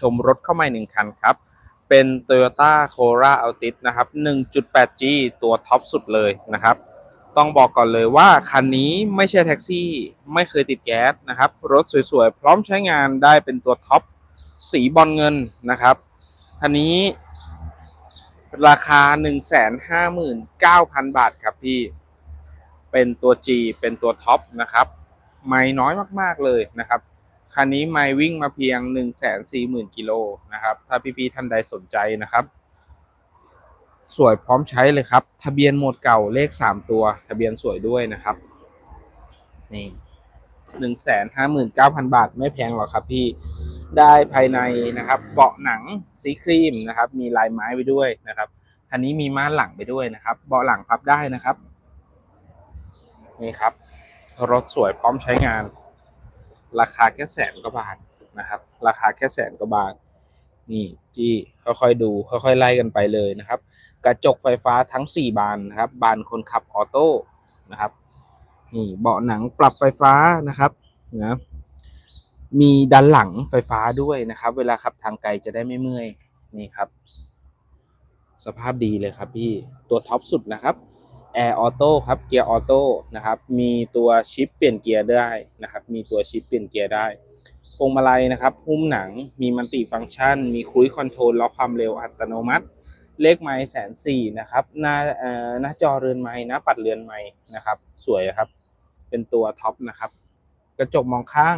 ชมรถเข้ามาหนึ่งคันครับ เป็น Toyota Corolla Altis นะครับ 1.8G ตัวท็อปสุดเลยนะครับ ต้องบอกก่อนเลยว่าคันนี้ไม่ใช่แท็กซี่ ไม่เคยติดแก๊สนะครับ รถสวยๆ พร้อมใช้งานได้เป็นตัวท็อปสีบอลเงินนะครับคันนี้ราคา 159,000 บาทครับพี่ เป็นตัว G เป็นตัวท็อปนะครับ ไม่น้อยมากๆเลยนะครับ คันนี้ไม่วิ่งมาเพียง 140,000กิโลนะครับ ถ้าพี่ๆท่านใดสนใจนะครับ สวยพร้อมใช้เลยครับ ทะเบียนหมดเก่าเลข 3 ตัว ทะเบียนสวยด้วยนะครับนี่หนึ่งแสนห้าหมื่นเก้าพันบาทไม่แพงหรอกครับพี่ได้ภายในนะครับเบาะหนังสีครีมนะครับ มีลายไม้ไปด้วยนะครับคันนี้มีม่านหลังไปด้วยนะครับเบาะหลังพับได้นะครับนี่ครับ รถสวยพร้อมใช้งาน ราคาแค่แสนกว่าบาทนะครับ ราคาแค่แสนกว่าบาท นี่พี่ค่อยๆดูค่อยๆไล่กันไปเลยนะครับ กระจกไฟฟ้าทั้ง 4 บานนะครับ บานคนขับออโต้นะครับ นี่เบาะหนังปรับไฟฟ้านะครับนะมีด้านหลังไฟฟ้าด้วยนะครับ เวลาขับทางไกลจะได้ไม่เมื่อยนี่ครับ สภาพดีเลยครับพี่ตัวท็อปสุดนะครับ แอร์ออโต้ครับเกียร์ออโต้นะครับมีตัวชิปเปลี่ยนเกียร์ได้นะครับมีตัวชิปเปลี่ยนเกียร์ได้พวงมาลัยนะครับหุ้มหนังมีมัลติฟังก์ชัน มีครู i คอนโทรลล็อกความเร็วอัตโนมัติ เลขไม้แสนสี่นะครับหน้าเอ่อหน้าจอเรือนไม้หน้าปัดเรือนไม้นะครับ สวยครับ เป็นตัวท็อปนะครับ กระจกมองข้าง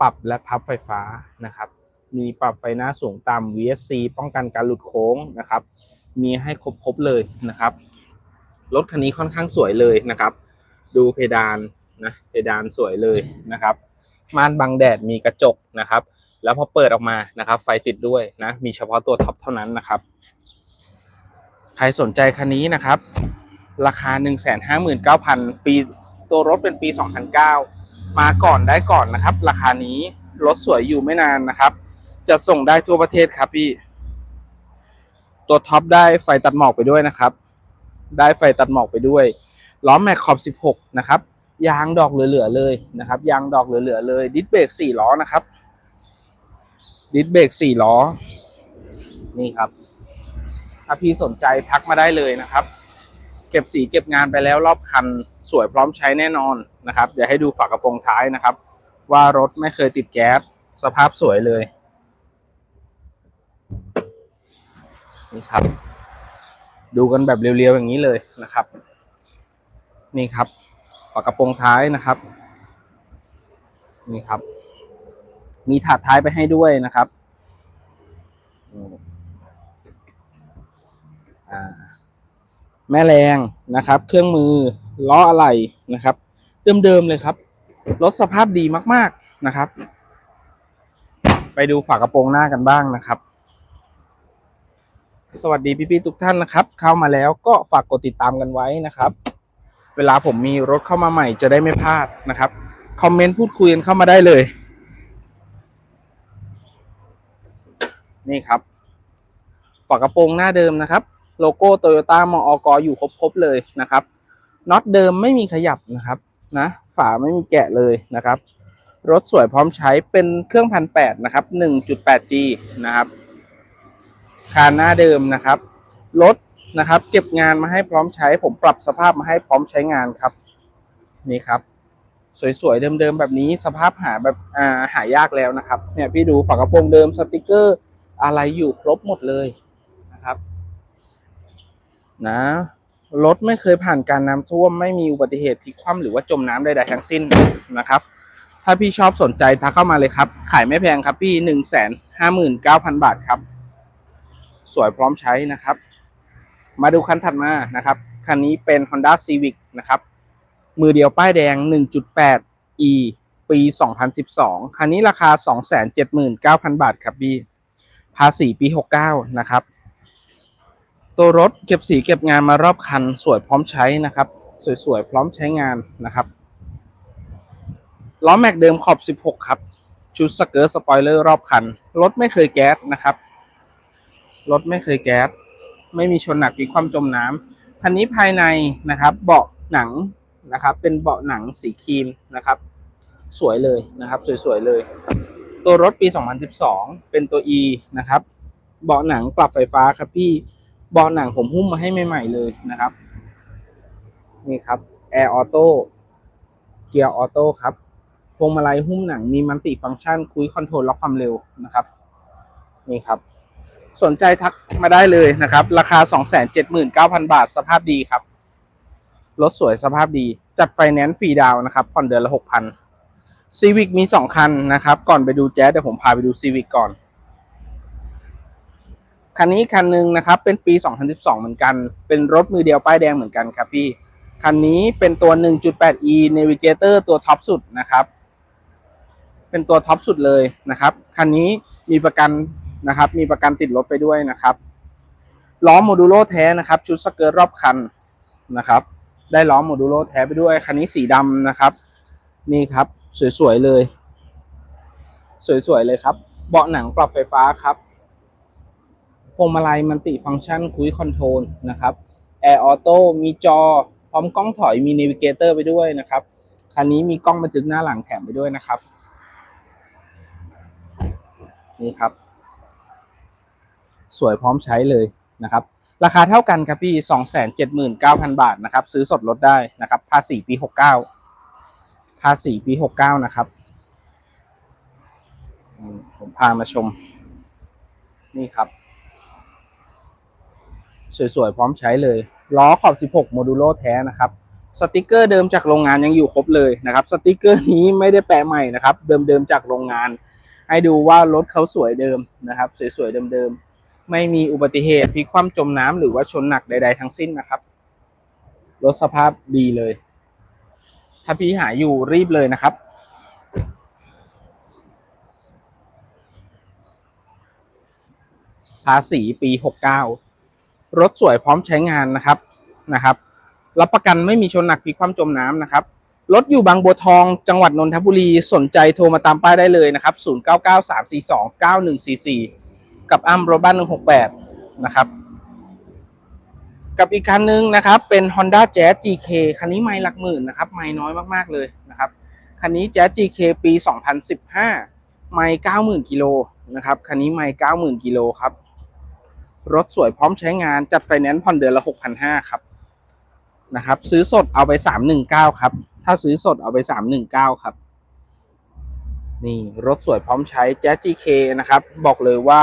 ปรับและพับไฟฟ้านะครับ มีปรับไฟหน้าสูงต่ำ VSC ป้องกันการหลุดโค้งนะครับ มีให้ครบๆเลยนะครับ รถคันนี้ค่อนข้างสวยเลยนะครับ ดูเพดานนะเพดานสวยเลยนะครับ ม่านบังแดดมีกระจกนะครับ แล้วพอเปิดออกมานะครับ ไฟติดด้วยนะมีเฉพาะตัวท็อปเท่านั้นนะครับ ใครสนใจคันนี้นะครับ ราคา 159,000 ปีตัวรถเป็นปี 2009 มาก่อนได้ก่อนนะครับ ราคานี้รถสวยอยู่ไม่นานนะครับ จะส่งได้ทั่วประเทศครับพี่ ตัวท็อปได้ไฟตัดหมอกไปด้วยนะครับ ได้ไฟตัดหมอกไปด้วย ล้อแม็กขอบ 16 นะครับ ยางดอกเหลือๆเลยนะครับ ยางดอกเหลือๆเลย ดิสเบรก4ล้อนะครับ ดิสเบรก4ล้อ นี่ครับ ถ้าพี่สนใจทักมาได้เลยนะครับ เก็บสีเก็บงานไปแล้วรอบคันสวยพร้อมใช้แน่นอนนะครับ เดี๋ยวให้ดูฝากระโปรงท้ายนะครับ ว่ารถไม่เคยติดแก๊ส สภาพสวยเลย นี่ครับ ดูกันแบบเรียวๆอย่างนี้เลยนะครับ นี่ครับฝากระโปรงท้ายนะครับ นี่ครับ มีถาดท้ายไปให้ด้วยนะครับแม่แรงนะครับ เครื่องมือล้ออะไรนะครับ เดิมๆเลยครับรถสภาพดีมาก ๆนะครับ ไปดูฝากระโปรงหน้ากันบ้างนะครับ สวัสดีพี่ๆทุกท่านนะครับ เข้ามาแล้วก็ฝากกดติดตามกันไว้นะครับ เวลาผมมีรถเข้ามาใหม่จะได้ไม่พลาดนะครับคอมเมนต์พูดคุยกันเข้ามาได้เลย นี่ครับฝากระโปรงหน้าเดิมนะครับ โลโก้โตโยต้ามอกอยู่ครบๆเลยนะครับน็อตเดิมไม่มีขยับนะครับนะฝาไม่มีแกะเลยนะครับ รถสวยพร้อมใช้เป็นเครื่องพันแปดนะครับ 1.8G นะครับ คานหน้าเดิมนะครับรถนะครับ เก็บงานมาให้พร้อมใช้ ผมปรับสภาพมาให้พร้อมใช้งานครับ นี่ครับ สวยๆเดิมๆแบบนี้สภาพหาแบบอ่าหายากแล้วนะครับ เนี่ยพี่ดูฝากระโปรงเดิมสติกเกอร์อะไรอยู่ครบหมดเลยนะครับ นะรถไม่เคยผ่านการน้ำท่วมไม่มีอุบัติเหตุพลิกคว่ำหรือว่าจมน้ำใดๆทั้งสิ้นนะครับ ถ้าพี่ชอบสนใจทักเข้ามาเลยครับ ขายไม่แพงครับพี่หนึ่งแสนห้าหมื่นเก้าพันบาทครับ สวยพร้อมใช้นะครับ มาดูคันถัดมานะครับ คันนี้เป็น Honda Civic นะครับ มือเดียวป้ายแดง 1.8 e ปี 2012 คันนี้ราคา 279,000 บาทครับพี่ภาษีปี 69 นะครับ ตัวรถเก็บสีเก็บงานมารอบคันสวยพร้อมใช้นะครับ สวยๆ พร้อมใช้งานนะครับล้อแม็กเดิมขอบ 16 ครับ ชุดสเกิร์ตสปอยเลอร์รอบคัน รถไม่เคยแก๊สนะครับ รถไม่เคยแก๊สไม่มีชนหนักมีความจมน้ำคันนี้ภายในนะครับ เบาะหนังนะครับ เป็นเบาะหนังสีครีมนะครับ สวยเลยนะครับ สวยๆเลย ตัวรถปี 2012 เป็นตัว E นะครับ เบาะหนังปรับไฟฟ้าครับพี่เบาะหนังผมหุ้มมาให้ใหม่ๆเลยนะครับนี่ครับ Air Auto เกียร์ออโต้ครับพวงมาลัยหุ้มหนังมีมัลติฟังก์ชันคุยคอนโทรลล็อกความเร็วนะครับ นี่ครับ สนใจทักมาได้เลยนะครับ ราคา 279,000 บาทสภาพดีครับ รถสวยสภาพดี จัดไฟแนนซ์ฟรีดาวนะครับ ผ่อนเดือนละ 6,000ซีวิกมี 2 คันนะครับ ก่อนไปดูแจ๊สเดี๋ยวผมพาไปดูซีวิกก่อน คันนี้คันหนึ่งนะครับ เป็นปี 2012 เหมือนกัน เป็นรถมือเดียวป้ายแดงเหมือนกันครับพี่ คันนี้เป็นตัว 1.8e Navigator ตัวท็อปสุดนะครับ เป็นตัวท็อปสุดเลยนะครับ คันนี้มีประกัน นะครับ มีประกันติดรถไปด้วยนะครับ ล้อโมดูโลแท้นะครับ ชุดสเกิร์ตรอบคันนะครับ ได้ล้อโมดูโลแท้ไปด้วย คันนี้สีดำนะครับ นี่ครับ สวยๆเลย สวยๆเลยครับ เบาะหนังปรับไฟฟ้าครับพวงมาลัยมันติฟังก์ชันคุยคอนโทรลนะครับแอร์ออโต้มีจอ พร้อมกล้องถอยมี n น v เกเตอร์ไปด้วยนะครับ คันนี้มีกล้องบันทึกหน้าหลังแถมไปด้วยนะครับ นี่ครับ สวยพร้อมใช้เลยนะครับ ราคาเท่ากันครับพี่ 279,000 บาทนะครับ ซื้อสดลดได้นะครับ ภาษีปี 69 ภาษีปี 69 นะครับ ผมพามาชม นี่ครับ สวยๆ พร้อมใช้เลย ล้อขอบ 16 โมดูโลแท้นะครับสติกเกอร์เดิมจากโรงงานยังอยู่ครบเลยนะครับ สติกเกอร์นี้ไม่ได้แปะใหม่นะครับ เดิมๆจากโรงงาน ให้ดูว่ารถเขาสวยเดิมนะครับ สวยๆเดิมๆ ไม่มีอุบัติเหตุพลิกคว่ำจมน้ำหรือว่าชนหนักใด ๆ ทั้งสิ้นนะครับรถสภาพดีเลย ถ้าพี่หาอยู่รีบเลยนะครับ ภาษีปี69รถสวยพร้อมใช้งานนะครับนะครับ รับประกันไม่มีชนหนักพลิกคว่ำจมน้ำนะครับรถอยู่บางบัวทองจังหวัดนนทบุรีสนใจโทรมาตามป้ายได้เลยนะครับ 0993429144 กับอ้ำรบ้าน168นะครับ กับอีกคันนึงนะครับ เป็น Honda Jazz GK คันนี้ไม่หลักหมื่นนะครับ ไม่น้อยมากๆเลยนะครับ คันนี้ Jazz GK ปี 2015 ไม่90,000กิโลนะครับ คันนี้ไม่90,000กิโลครับ รถสวยพร้อมใช้งานจัดไฟแนนซ์ผ่อนเดือนละ6,500ครับนะครับ ซื้อสดเอาไป319ครับ ถ้าซื้อสดเอาไป319ครับนี่รถสวยพร้อมใช้ Jazz GK นะครับ บอกเลยว่า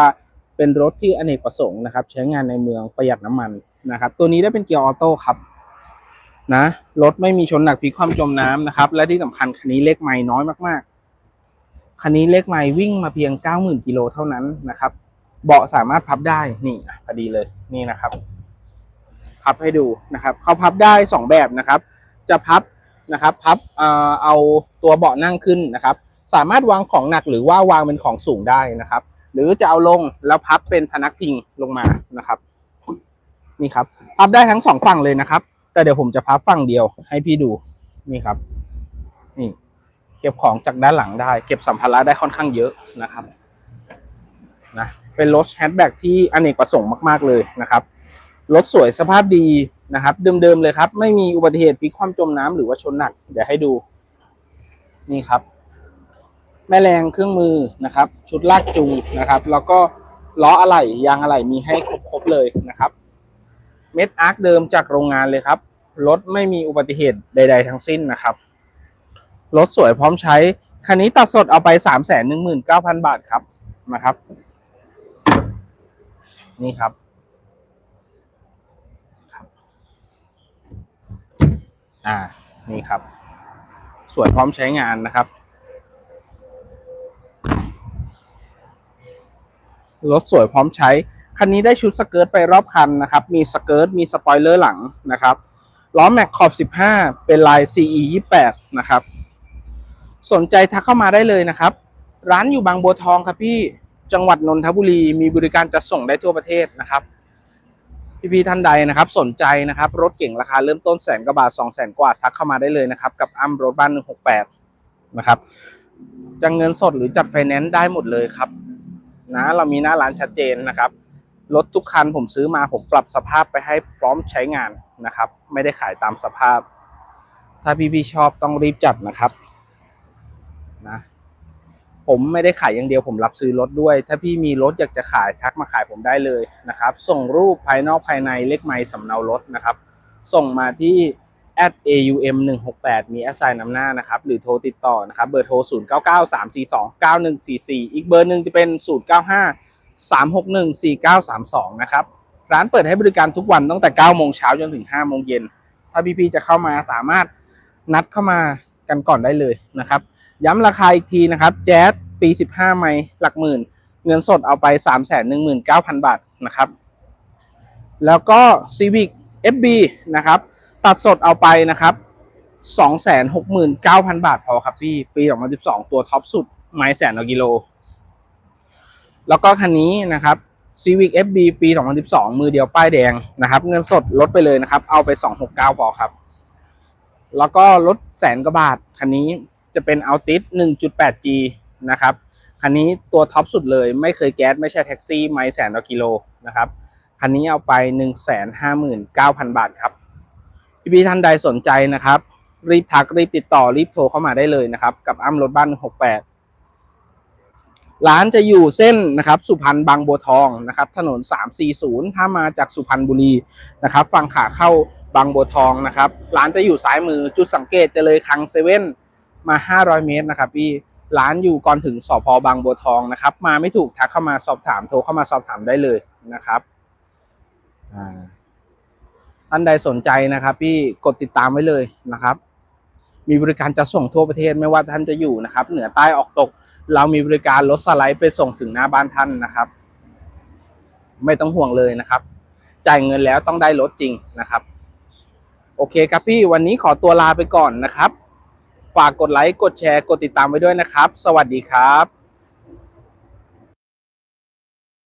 เป็นรถที่อเนกประสงค์นะครับ ใช้งานในเมืองประหยัดน้ำมันนะครับ ตัวนี้ได้เป็นเกียร์ออโต้ครับนะรถไม่มีชนหนักพลิกคว่ำจมน้ำนะครับ และที่สำคัญคันนี้เลขไม้น้อยมากๆคันนี้เลขไม้วิ่งมาเพียง 90,000กิโลเท่านั้นนะครับ เบาะสามารถพับได้นี่พอดีเลยนี่นะครับ พับให้ดูนะครับเขาพับได้สองแบบนะครับ จะพับนะครับ พับเออเอาตัวเบาะนั่งขึ้นนะครับ สามารถวางของหนักหรือว่าวางเป็นของสูงได้นะครับ หรือจะเอาลงแล้วพับเป็นพนักพิงลงมานะครับ นี่ครับ พับได้ทั้งสองฝั่งเลยนะครับ แต่เดี๋ยวผมจะพับฝั่งเดียวให้พี่ดูนี่ครับ นี่เก็บของจากด้านหลังได้ เก็บสัมภาระได้ค่อนข้างเยอะนะครับนะเป็นรถแฮชแบ็กที่อเนกประสงค์มาก ๆเลยนะครับรถสวยสภาพดีนะครับ เดิมๆเลยครับ ไม่มีอุบัติเหตุพลิกคว่ำจมน้ำหรือว่าชนหนัก เดี๋ยวให้ดู นี่ครับ แม่แรงเครื่องมือนะครับ ชุดลากจูงนะครับ แล้วก็ล้ออะไหล่ยางอะไหล่มีให้ครบๆเลยนะครับ เม็ดอาร์คเดิมจากโรงงานเลยครับรถไม่มีอุบัติเหตุใด ๆ ทั้งสิ้นนะครับรถสวยพร้อมใช้ คันนี้ตัดสดเอาไปสามแสนหนึ่งหมื่นเก้าพันบาทครับนะครับ นี่ครับ อ่า นี่ครับ สวยพร้อมใช้งานนะครับ รถสวยพร้อมใช้ คันนี้ได้ชุดสเกิร์ตไปรอบคันนะครับ มีสเกิร์ตมีสปอยเลอร์หลังนะครับ ล้อแม็กขอบ 15 เป็นลาย CE 28 นะครับ สนใจทักเข้ามาได้เลยนะครับ ร้านอยู่บางบัวทองครับพี่ จังหวัดนนทบุรี มีบริการจัดส่งได้ทั่วประเทศนะครับ พี่ๆท่านใดนะครับ สนใจนะครับ รถเก่งราคาเริ่มต้นแสนกว่าบาทสองแสนกว่าทักเข้ามาได้เลยนะครับ กับอ้ำรถบ้าน168 นะครับจะเงินสดหรือจัดไฟแนนซ์ได้หมดเลยครับ นะเรามีหน้าร้านชัดเจนนะครับรถทุกคันผมซื้อมาผมปรับสภาพไปให้พร้อมใช้งานนะครับ ไม่ได้ขายตามสภาพ ถ้าพี่ๆชอบต้องรีบจัดนะครับนะผมไม่ได้ขายอย่างเดียวผมรับซื้อรถด้วย ถ้าพี่มีรถอยากจะขายทักมาขายผมได้เลยนะครับ ส่งรูปภายนอกภายในเลขไม้สำเนารถนะครับ ส่งมาที่ aum 1 6 8มีแอสไซน์นำหน้านะครับ หรือโทรติดต่อนะครับ เบอร์โทร 0 9 9 3 4 2 9 1 4 4 อีกเบอร์หนึ่งจะเป็น 0 9 5 3 6 1 4 9 3 2 นะครับ ร้านเปิดให้บริการทุกวันตั้งแต่9โมงเช้าจนถึง5โมงเย็น ถ้าพี่ๆจะเข้ามาสามารถนัดเข้ามากันก่อนได้เลยนะครับ ย้ำราคาอีกทีนะครับ แจ๊สปี 15 ไมล์หลักหมื่น เงินสดเอาไป 3 1 9 0 0 0 บาทนะครับ แล้วก็ Civic FB นะครับ ตัดสดเอาไปนะครับ 269,000 บาทพอครับพี่ ปี 2012 ตัวท็อปสุด ไมล์แสนต่อกิโล แล้วก็คันนี้นะครับ Civic FB ปี 2012 มือเดียวป้ายแดงนะครับ เงินสดลดไปเลยนะครับ เอาไป 269 พอครับ แล้วก็ลดแสนกว่าบาท คันนี้จะเป็น Altis 1.8G นะครับ คันนี้ตัวท็อปสุดเลยไม่เคยแก๊สไม่ใช่แท็กซี่ ไม่แสนต่อกิโลนะครับ คันนี้เอาไป 159,000 บาทครับ พี่ๆท่านใดสนใจนะครับ รีบทักรีบติดต่อรีบโทรเข้ามาได้เลยนะครับ กับอ้ำรถบ้าน 68 ร้านจะอยู่เส้นนะครับสุพรรณบางบัวทองนะครับ ถนน 340 ถ้ามาจากสุพรรณบุรีนะครับ ฝั่งขาเข้าบางบัวทองนะครับ ร้านจะอยู่ซ้ายมือจุดสังเกตจะเลยคังเซเว่นมา 500 เมตรนะครับพี่ร้านอยู่ก่อนถึงสพบางบัวทองนะครับ มาไม่ถูกทักเข้ามาสอบถามโทรเข้ามาสอบถามได้เลยนะครับ อ่า ท่านใดสนใจนะครับ พี่กดติดตามไว้เลยนะครับ มีบริการจะส่งทั่วประเทศไม่ว่าท่านจะอยู่นะครับ เหนือใต้ออกตก เรามีบริการรถสไลด์ไปส่งถึงหน้าบ้านท่านนะครับ ไม่ต้องห่วงเลยนะครับ จ่ายเงินแล้วต้องได้รถจริงนะครับ โอเคครับพี่วันนี้ขอตัวลาไปก่อนนะครับ ฝากกดไลค์กดแชร์กดติดตามไว้ด้วยนะครับ สวัสดีครับ